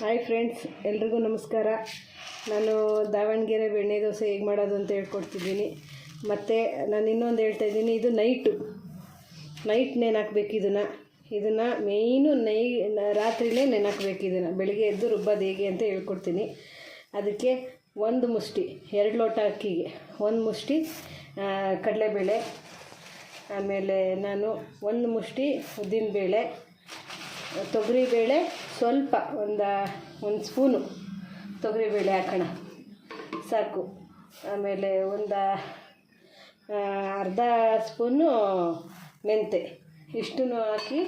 Hi friends ಎಲ್ರಿಗೂ ನಮಸ್ಕಾರ. ನಾನು ದಾವಣಗೆರೆ ಬೆಣ್ಣೆ ದೋಸೆ ಹೇಗೆ ಮಾಡೋದು ಅಂತ ಹೇಳ್ಕೊಡ್ತಿದ್ದೀನಿ. ಮತ್ತು ನಾನು ಇನ್ನೊಂದು ಹೇಳ್ತಾ ಇದ್ದೀನಿ, ಇದು ನೈಟು ನೈಟ್ ನೆನಾಕ್ಬೇಕು ಇದನ್ನು. ಇದನ್ನು ಮೇಯ್ನು ನೈ ನ- ರಾತ್ರಿಲೇ ನೆನಾಕ್ಬೇಕು ಇದನ್ನು. ಬೆಳಿಗ್ಗೆ ಎದ್ದು ರುಬ್ಬೋದು ಹೇಗೆ ಅಂತ ಹೇಳ್ಕೊಡ್ತೀನಿ. ಅದಕ್ಕೆ ಒಂದು ಮುಷ್ಟಿ, ಎರಡು ಲೋಟ ಅಕ್ಕಿಗೆ. ಒಂದು ಮುಷ್ಟಿ ಕಡಲೆಬೇಳೆ. ಆಮೇಲೆ ನಾನು ಒಂದು ಮುಷ್ಟಿ ಉದ್ದಿನಬೇಳೆ. ತೊಗರಿಬೇಳೆ ಸ್ವಲ್ಪ ಒಂದು ಒಂದು ಸ್ಪೂನು ತೊಗರಿಬೇಳೆ ಹಾಕೋಣ. ಸಾಕು. ಆಮೇಲೆ ಒಂದು ಅರ್ಧ ಸ್ಪೂನು ಮೆಂತೆ. ಇಷ್ಟನ್ನು ಹಾಕಿ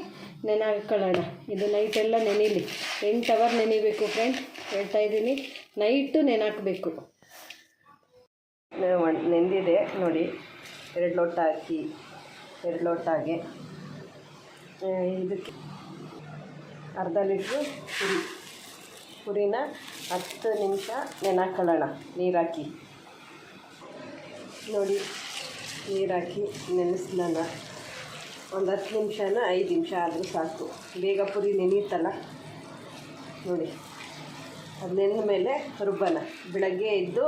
ನೆನೆಹಾಕೊಳ್ಳೋಣ ಇದು ನೈಟೆಲ್ಲ ನೆನೀಲಿ. ಎಂಟು ಅವರ್ ನೆನಿಬೇಕು ಫ್ರೆಂಡ್ ಹೇಳ್ತಾ ಇದ್ದೀನಿ. ನೈಟು ನೆನಾಕಬೇಕು. ನೆಂದಿದೆ ನೋಡಿ. ಎರಡು ಲೋಟ ಹಾಕಿ, ಎರಡು ಲೋಟ ಹಾಗೆ. ಇದಕ್ಕೆ ಅರ್ಧ ಲೀಟ್ರು ಪುರಿ. ಪುರಿನ ಹತ್ತು ನಿಮಿಷ ನೆನಾಕೊಳ್ಳೋಣ ನೀರು ಹಾಕಿ ನೋಡಿ, ನೀರಾಕಿ ಹಾಕಿ ನೆನೆಸ್ಲೋಣ ಒಂದು ಹತ್ತು ನಿಮಿಷನ ಐದು ನಿಮಿಷ ಆದರೂ ಸಾಕು. ಬೇಗ ಪುರಿ ನೆನೀತಲ್ಲ? ನೋಡಿ, ಅದು ನೆನೆದ ಮೇಲೆ ರುಬ್ಬನ. ಬೆಳಗ್ಗೆ ಎದ್ದು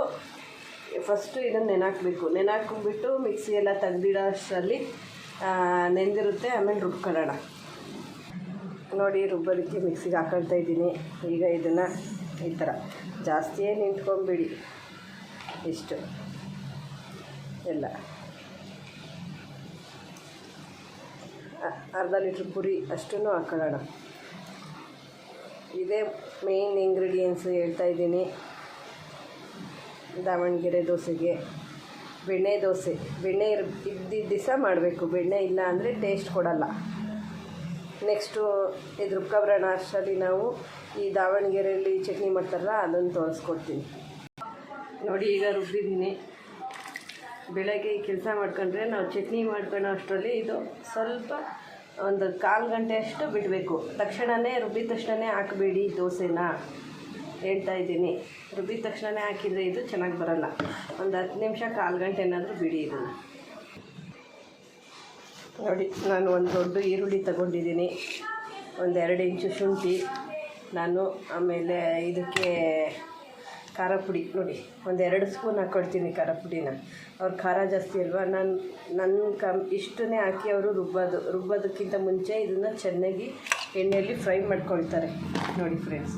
ಫಸ್ಟು ಇದನ್ನು ನೆನಾಕಬೇಕು. ನೆನಾಕ್ಬಿಟ್ಟು ಮಿಕ್ಸಿ ಎಲ್ಲ ತೆಗ್ದಿಡೋ ಅಷ್ಟರಲ್ಲಿ ನೆಂದಿರುತ್ತೆ, ಆಮೇಲೆ ರುಬ್ಕೊಳ್ಳೋಣ. ನೋಡಿ ರುಬ್ಬೋದಕ್ಕೆ ಮಿಕ್ಸಿಗೆ ಹಾಕೊಳ್ತಾ ಇದ್ದೀನಿ. ಈಗ ಇದನ್ನು ಈ ಥರ ಜಾಸ್ತಿಯೇ ನಿಂತ್ಕೊಂಬಿಡಿ ಇಷ್ಟು. ಎಲ್ಲ. ಅರ್ಧ ಲೀಟ್ರ್ ಪುರಿ ಅಷ್ಟೂ ಹಾಕೊಳ್ಳೋಣ. ಇದೇ ಮೇಯ್ನ್ ಇಂಗ್ರೀಡಿಯೆಂಟ್ಸ್ ಹೇಳ್ತಾ ಇದ್ದೀನಿ. ದಾವಣಗೆರೆ ದೋಸೆಗೆ. ಬೆಣ್ಣೆ ದೋಸೆ. ಬೆಣ್ಣೆ ಇರ್ ಇದ್ದಿದ್ದ ದಿವಸ ಮಾಡಬೇಕು. ಬೆಣ್ಣೆ ಇಲ್ಲ ಅಂದರೆ ಟೇಸ್ಟ್ ಕೊಡಲ್ಲ. ನೆಕ್ಸ್ಟು ಇದು ರುಬ್ಕೊಬರೋಣ ಅಷ್ಟರಲ್ಲಿ ನಾವು ಈ ದಾವಣಗೆರೆಯಲ್ಲಿ ಚಟ್ನಿ ಮಾಡ್ತಾರಲ್ಲ, ಅದನ್ನು ತೋರಿಸ್ಕೊಡ್ತೀನಿ. ನೋಡಿ, ಈಗ ರುಬ್ಬಿದ್ದೀನಿ. ಬೆಳಗ್ಗೆ ಕೆಲಸ ಮಾಡ್ಕೊಂಡ್ರೆ ನಾವು ಚಟ್ನಿ ಮಾಡ್ಕೊಳ್ಳೋ ಅಷ್ಟರಲ್ಲಿ ಇದು ಸ್ವಲ್ಪ ಒಂದು ಕಾಲು ಗಂಟೆ ಅಷ್ಟು ಬಿಡಬೇಕು. ತಕ್ಷಣವೇ ರುಬ್ಬಿದ ತಕ್ಷಣವೇ ಹಾಕಬೇಡಿ ದೋಸೆನ. ಹೇಳ್ತಾ ಇದ್ದೀನಿ. ರುಬ್ಬಿದ ತಕ್ಷಣವೇ ಹಾಕಿದರೆ ಇದು ಚೆನ್ನಾಗಿ ಬರಲ್ಲ. ಒಂದು ಹತ್ತು ನಿಮಿಷ ಕಾಲು ಗಂಟೆ ಏನಾದರೂ ಬಿಡಿ ಇದನ್ನು. ನೋಡಿ, ನಾನು ಒಂದು ದೊಡ್ಡ ಈರುಳ್ಳಿ ತಗೊಂಡಿದ್ದೀನಿ. ಒಂದು ಎರಡು ಇಂಚು ಶುಂಠಿ. ನಾನು ಆಮೇಲೆ ಇದಕ್ಕೆ ಖಾರ ಪುಡಿ. ನೋಡಿ, ಒಂದು ಎರಡು ಸ್ಪೂನ್ ಹಾಕ್ಕೊಡ್ತೀನಿ ಖಾರ ಪುಡಿನ. ಅವ್ರು ಖಾರ ಜಾಸ್ತಿ ಅಲ್ವಾ? ನಾನು ನನ್ನ ಕಮ್, ಇಷ್ಟನ್ನೇ ಹಾಕಿ ಅವರು ರುಬ್ಬೋದು. ರುಬ್ಬೋದಕ್ಕಿಂತ ಮುಂಚೆ ಇದನ್ನು ಚೆನ್ನಾಗಿ ಎಣ್ಣೆಯಲ್ಲಿ ಫ್ರೈ ಮಾಡ್ಕೊಳ್ತಾರೆ. ನೋಡಿ ಫ್ರೆಂಡ್ಸ್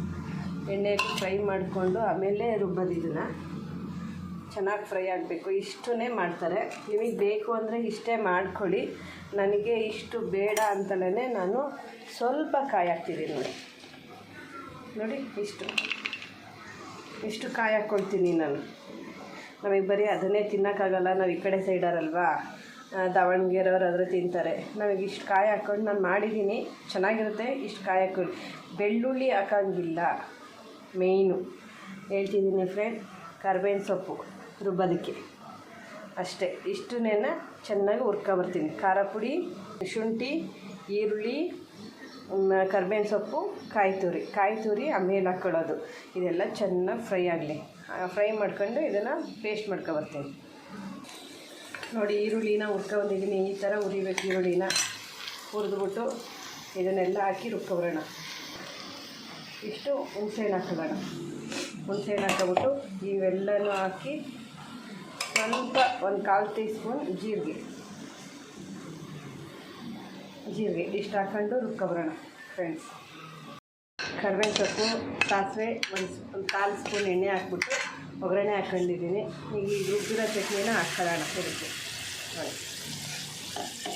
ಎಣ್ಣೆಯಲ್ಲಿ ಫ್ರೈ ಮಾಡಿಕೊಂಡು ಆಮೇಲೆ ರುಬ್ಬೋದು ಇದನ್ನು. ಚೆನ್ನಾಗಿ ಫ್ರೈ ಆಗಬೇಕು. ಇಷ್ಟನ್ನೇ ಮಾಡ್ತಾರೆ. ನಿಮಗೆ ಬೇಕು ಅಂದರೆ ಇಷ್ಟೇ ಮಾಡ್ಕೊಳ್ಳಿ. ನನಗೆ ಇಷ್ಟು ಬೇಡ ಅಂತಲೇ ನಾನು ಸ್ವಲ್ಪ ಕಾಯಿ ಹಾಕ್ತಿದ್ದೀನಿ ನೋಡಿ. ನೋಡಿ, ಇಷ್ಟು. ಇಷ್ಟು ಕಾಯಿ ಹಾಕ್ಕೊಳ್ತೀನಿ ನಾನು. ನಮಗೆ ಬರೀ ಅದನ್ನೇ ತಿನ್ನೋಕ್ಕಾಗಲ್ಲ. ನಾವು ಈ ಕಡೆ ಸೈಡರಲ್ವಾ ದಾವಣಗೆರೆಯವ್ರು ಆದರೆ ತಿಂತಾರೆ. ನಮಗೆ ಇಷ್ಟು ಕಾಯಿ ಹಾಕ್ಕೊಂಡು ನಾನು ಮಾಡಿದ್ದೀನಿ ಚೆನ್ನಾಗಿರುತ್ತೆ. ಇಷ್ಟು ಕಾಯಿ ಹಾಕ್ಕೊಂಡು ಬೆಳ್ಳುಳ್ಳಿ ಹಾಕೋಂಗಿಲ್ಲ. ಮೇಯ್ನು. ಹೇಳ್ತಿದ್ದೀನಿ ಫ್ರೆಂಡ್ ಕರ್ಬೇವಿನ ಸೊಪ್ಪು. ರುಬ್ಬೋದಕ್ಕೆ ಅಷ್ಟೇ, ಇಷ್ಟನ್ನೇನ ಚೆನ್ನಾಗಿ ಹುರ್ಕೊಬರ್ತೀನಿ ಖಾರ ಪುಡಿ, ಶುಂಠಿ, ಈರುಳ್ಳಿ ಕರ್ಬೇವಿನ ಸೊಪ್ಪು, ಕಾಯಿ ತುರಿ. ಕಾಯಿ ತುರಿ ಆಮೇಲೆ ಹಾಕ್ಕೊಳ್ಳೋದು ಇದೆಲ್ಲ ಚೆನ್ನಾಗಿ ಫ್ರೈ ಆಗಲಿ. ಫ್ರೈ ಮಾಡ್ಕೊಂಡು ಇದನ್ನು ಪೇಸ್ಟ್ ಮಾಡ್ಕೊಬರ್ತೀನಿ ನೋಡಿ, ಈರುಳ್ಳಿನ ಹುರ್ಕೊಂಬಂದಿದ್ದೀನಿ ಈ ಥರ ಉರಿಬೇಕು ಈರುಳ್ಳಿನ. ಹುರಿದ್ಬಿಟ್ಟು ಇದನ್ನೆಲ್ಲ ಹಾಕಿ ರುಬ್ಕೊಬರೋಣ ಇಷ್ಟು ಹುಣಸೆಹಣ್ಣು ಹುಣ್ಸೆ ಹಣ್ಣು ಹಾಕೋಬಿಟ್ಟು ಇವೆಲ್ಲನೂ ಹಾಕಿ ಸ್ವಲ್ಪ ಒಂದು ಕಾಲು ಟೀ ಸ್ಪೂನ್ ಜೀರಿಗೆ. ಜೀರಿಗೆ ಇಷ್ಟು ಹಾಕ್ಕೊಂಡು ರುಬ್ಕೊಬರೋಣ ಫ್ರೆಂಡ್ಸ್ ಕರ್ಬೇವಿನ ಸೊಪ್ಪು, ಸಾಸಿವೆ, ಒಂದು ಒಂದು ಕಾಲು ಸ್ಪೂನ್ ಎಣ್ಣೆ ಹಾಕ್ಬಿಟ್ಟು ಒಗ್ಗರಣೆ ಹಾಕ್ಕೊಂಡಿದ್ದೀನಿ ಈಗ ಈ ರುಬ್ಬಿರೋ ಚಟ್ನಿನ ಹಾಕ್ಕೊಳ್ಳೋಣ ಇದಕ್ಕೆ.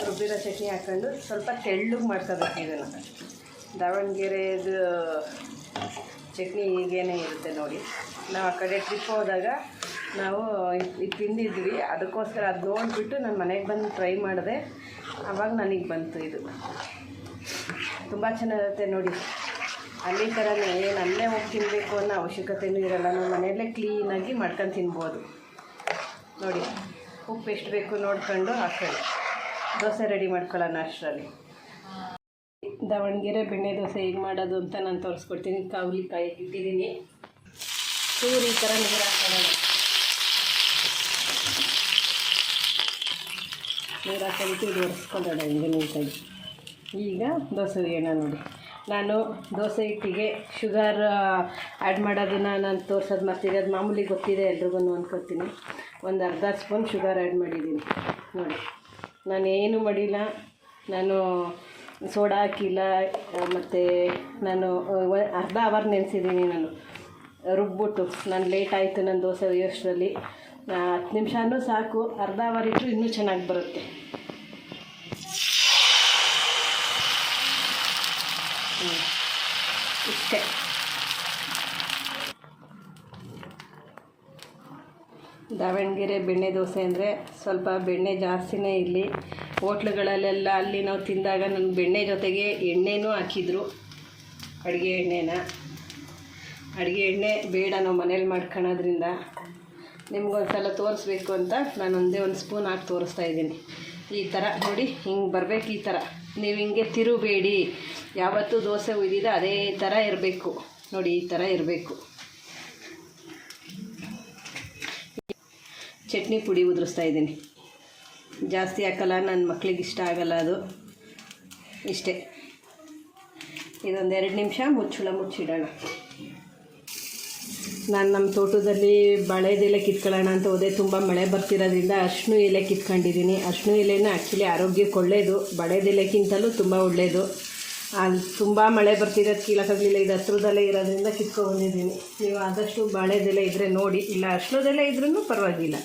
ರುಬ್ಬಿರೋ ಚಟ್ನಿ ಹಾಕ್ಕೊಂಡು ಸ್ವಲ್ಪ ತೆಳ್ಳಗೆ ಮಾಡ್ಕೋಬೇಕು ಇದನ್ನು. ದಾವಣಗೆರೆದು ಚಟ್ನಿ ಈಗೇನೇ ಇರುತ್ತೆ ನೋಡಿ. ನಾವು ಆ ಕಡೆ ಟ್ರಿಪ್ ಹೋದಾಗ ನಾವು ಇದು ತಿಂದಿದ್ವಿ. ಅದಕ್ಕೋಸ್ಕರ ಅದು ನೋಡಿಬಿಟ್ಟು ನಾನು ಮನೆಗೆ ಬಂದು ಟ್ರೈ ಮಾಡಿದೆ. ಆವಾಗ ನನಗೆ ಬಂತು ಇದು. ತುಂಬ ಚೆನ್ನಾಗಿರುತ್ತೆ ನೋಡಿ. ಅಲ್ಲಿ ಥರನೇ ಏನು ಅಲ್ಲೇ ಹೋಗಿ ತಿನ್ನಬೇಕು ಅನ್ನೋ ಅವಶ್ಯಕತೆಯೂ ಇರಲ್ಲ. ನಾವು ಮನೆಯಲ್ಲೇ ಕ್ಲೀನಾಗಿ ಮಾಡ್ಕೊಂಡು ತಿನ್ಬೋದು. ನೋಡಿ, ಉಪ್ಪು ಎಷ್ಟು ಬೇಕು ನೋಡ್ಕೊಂಡು ಹಾಕೊಳ್ಳಿ ದೋಸೆ ರೆಡಿ ಮಾಡ್ಕೊಳ್ಳೋಣ ಅಷ್ಟರಲ್ಲಿ. ದಾವಣಗೆರೆ ಬೆಣ್ಣೆ ದೋಸೆ ಹೇಗೆ ಮಾಡೋದು ಅಂತ ನಾನು ತೋರಿಸ್ಕೊಡ್ತೀನಿ. ಕಾವಲಿ ಕಾಯಿ ಇಟ್ಟಿದ್ದೀನಿ. ಚೂರು ಈ ಥರ ನೀರು ಹಾಕೊಳ್ಳೋಣ. ನೀರು ಕಲಿತು ಇದು ಒರೆಸ್ಕೊಳ್ಳೋಣ ಹಿಂಗೆ ನೀಟಾಗಿ ಈಗ ದೋಸೆ ಏನ ನೋಡಿ. ನಾನು ದೋಸೆ ಹಿಟ್ಟಿಗೆ ಶುಗರ್ ಆ್ಯಡ್ ಮಾಡೋದನ್ನು ನಾನು ತೋರ್ಸೋದು ಮಾಡ್ತೀನಿ ಅದು ಮಾಮೂಲಿ ಗೊತ್ತಿದೆ ಎಲ್ರಿಗೂ ಅಂದ್ಕೊತೀನಿ ಒಂದು ಅರ್ಧ ಸ್ಪೂನ್ ಶುಗರ್ ಆ್ಯಡ್ ಮಾಡಿದ್ದೀನಿ. ನೋಡಿ. ನಾನು ಏನು ಮಾಡಿಲ್ಲ. ನಾನು ಸೋಡಾ ಹಾಕಿಲ್ಲ. ಮತ್ತು ನಾನು ಅರ್ಧ ಅವರ್ ನೆನೆಸಿದ್ದೀನಿ ನಾನು. ರುಬ್ಬಿಟ್ಟು ನಾನು ಲೇಟ್ ಆಯಿತು ನನ್ನ ದೋಸೆ ಒಯ್ಯೋಷ್ಟರಲ್ಲಿ ಹತ್ತು ನಿಮಿಷನೂ ಸಾಕು, ಅರ್ಧ ಅವರ್ ಇಟ್ಟರು ಇನ್ನೂ ಚೆನ್ನಾಗಿ ಬರುತ್ತೆ. ಇಷ್ಟೆ. ದಾವಣಗೆರೆ ಬೆಣ್ಣೆ ದೋಸೆ ಅಂದರೆ ಸ್ವಲ್ಪ ಬೆಣ್ಣೆ ಜಾಸ್ತಿನೇ ಇರಲಿ ಹೋಟ್ಲುಗಳಲ್ಲೆಲ್ಲ ಅಲ್ಲಿ ನಾವು ತಿಂದಾಗ ನನ್ನ ಬೆಣ್ಣೆ ಜೊತೆಗೆ ಎಣ್ಣೆನೂ ಹಾಕಿದ್ರು. ಅಡುಗೆ ಎಣ್ಣೆನ. ಅಡುಗೆ ಎಣ್ಣೆ ಬೇಡ ನಾವು ಮನೇಲಿ ಮಾಡ್ಕೊಳೋದ್ರಿಂದ. ನಿಮ್ಗೊಂದು ಸಲ ತೋರಿಸ್ಬೇಕು ಅಂತ ನಾನು ಒಂದೇ ಒಂದು ಸ್ಪೂನ್ ಹಾಕಿ ತೋರಿಸ್ತಾ ಇದ್ದೀನಿ. ಈ ಥರ ನೋಡಿ, ಹಿಂಗೆ ಬರಬೇಕು ಈ ಥರ ನೀವು ಹಿಂಗೆ ತಿರುಬೇಡಿ. ಯಾವತ್ತೂ ದೋಸೆ ಉಯ್ದಿದೆ ಅದೇ ಥರ ಇರಬೇಕು. ನೋಡಿ, ಈ ಥರ ಇರಬೇಕು. ಚಟ್ನಿ ಪುಡಿ ಉದುರಿಸ್ತಾ ಇದ್ದೀನಿ. ಜಾಸ್ತಿ ಹಾಕಲ್ಲ ನನ್ನ ಮಕ್ಳಿಗೆ ಇಷ್ಟ ಆಗಲ್ಲ ಅದು. ಇಷ್ಟೇ. ಇದೊಂದು ಎರಡು ನಿಮಿಷ ಮುಚ್ಚಳ ಮುಚ್ಚಿಡೋಣ. ನಾನು ನಮ್ಮ ತೋಟದಲ್ಲಿ ಬಳೆದೆಲೆ ಕಿತ್ಕೊಳ್ಳೋಣ ಅಂತ ಹೋದೆ. ತುಂಬ ಮಳೆ ಬರ್ತಿರೋದ್ರಿಂದ ಅರ್ಶಿನ ಎಲೆ ಕಿತ್ಕೊಂಡಿದ್ದೀನಿ. ಅರ್ಶಿನ ಎಲೆನ ಆ್ಯಕ್ಚುಲಿ ಆರೋಗ್ಯಕ್ಕೆ ಒಳ್ಳೆಯದು ಬಳೆದೆಲೆಕ್ಕಿಂತಲೂ ತುಂಬ ಒಳ್ಳೆಯದು ಅಲ್ಲಿ ತುಂಬ ಮಳೆ ಬರ್ತಿರೋದು ಕೀಳಕ್ಕಾಗಲಿಲ್ಲ. ಇದು ಹತ್ರದಲ್ಲೇ ಇರೋದ್ರಿಂದ ಕಿತ್ಕೊಂಡ್ಬಂದಿದ್ದೀನಿ ನೀವು ಆದಷ್ಟು ಬಾಳೆದೆಲೆ ಇದ್ದರೆ ನೋಡಿ. ಇಲ್ಲ ಅರ್ಶಿನದೆಲೆ ಇದ್ರೂ ಪರವಾಗಿಲ್ಲ.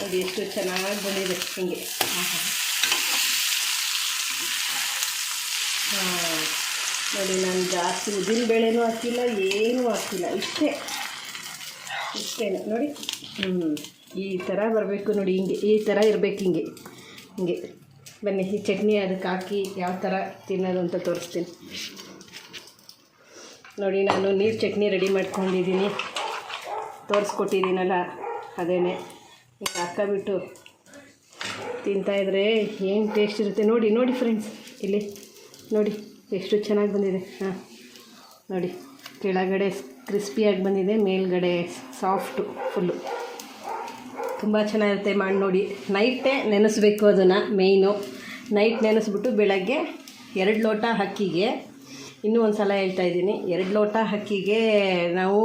ನೋಡಿ, ಎಷ್ಟು ಚೆನ್ನಾಗಿ ಬಂದಿದೆ. ಹಿಂಗೆ. ಹಾಂ. ನೋಡಿ, ನಾನು ಜಾಸ್ತಿ ಉದ್ದಿನ ಬೇಳೆನೂ ಹಾಕಿಲ್ಲ, ಏನೂ ಹಾಕಿಲ್ಲ, ಇಷ್ಟೇ. ಇಷ್ಟೇ ನೋಡಿ ಹ್ಞೂ ಈ ಥರ ಬರಬೇಕು ನೋಡಿ, ಹಿಂಗೆ, ಈ ಥರ ಇರಬೇಕು ಹಿಂಗೆ. ಹಿಂಗೆ. ಬನ್ನಿ, ಈ ಚಟ್ನಿ ಅದಕ್ಕೆ ಹಾಕಿ ಯಾವ ಥರ ತಿನ್ನೋದು ಅಂತ ತೋರಿಸ್ತೀನಿ. ನೋಡಿ, ನಾನು ನೀರು ಚಟ್ನಿ ರೆಡಿ ಮಾಡ್ಕೊಂಡಿದ್ದೀನಿ. ತೋರಿಸ್ಕೊಟ್ಟಿದ್ದೀನಲ್ಲ, ಅದೇನೆ. ಹಿಂಗೆ ಹಾಕಬಿಟ್ಟು ತಿಂತಾಯಿದ್ರೆ ಏನು ಟೇಸ್ಟ್ ಇರುತ್ತೆ? ನೋಡಿ ನೋಡಿ ಫ್ರೆಂಡ್ಸ್ ಇಲ್ಲಿ, ನೋಡಿ. ಎಷ್ಟು ಚೆನ್ನಾಗಿ ಬಂದಿದೆ. ಹಾಂ, ನೋಡಿ, ಕೆಳಗಡೆ ಕ್ರಿಸ್ಪಿಯಾಗಿ ಬಂದಿದೆ, ಮೇಲ್ಗಡೆ ಸಾಫ್ಟು ಫುಲ್ಲು ತುಂಬ ಚೆನ್ನಾಗಿರುತ್ತೆ ಮಾಡಿ ನೋಡಿ. ನೈಟೇ ನೆನೆಸ್ಬೇಕು ಅದನ್ನು ಮೇಯ್ನು ನೈಟ್ ನೆನೆಸ್ಬಿಟ್ಟು ಬೆಳಗ್ಗೆ ಎರಡು ಲೋಟ ಅಕ್ಕಿಗೆ, ಇನ್ನೂ ಒಂದು ಸಲ ಹೇಳ್ತಾ ಇದ್ದೀನಿ, ಎರಡು ಲೋಟ ಅಕ್ಕಿಗೆ ನಾವು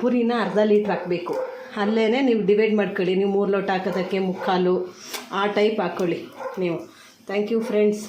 ಪುರಿನ ಅರ್ಧ ಲೀಟ್ರ್ ಹಾಕಬೇಕು. ಅಲ್ಲೇ ನೀವು ಡಿವೈಡ್ ಮಾಡ್ಕೊಳ್ಳಿ, ನೀವು ಮೂರು ಲೋಟ ಹಾಕೋದಕ್ಕೆ ಮುಕ್ಕಾಲು, ಆ ಟೈಪ್ ಹಾಕ್ಕೊಳ್ಳಿ ನೀವು. Thank you friends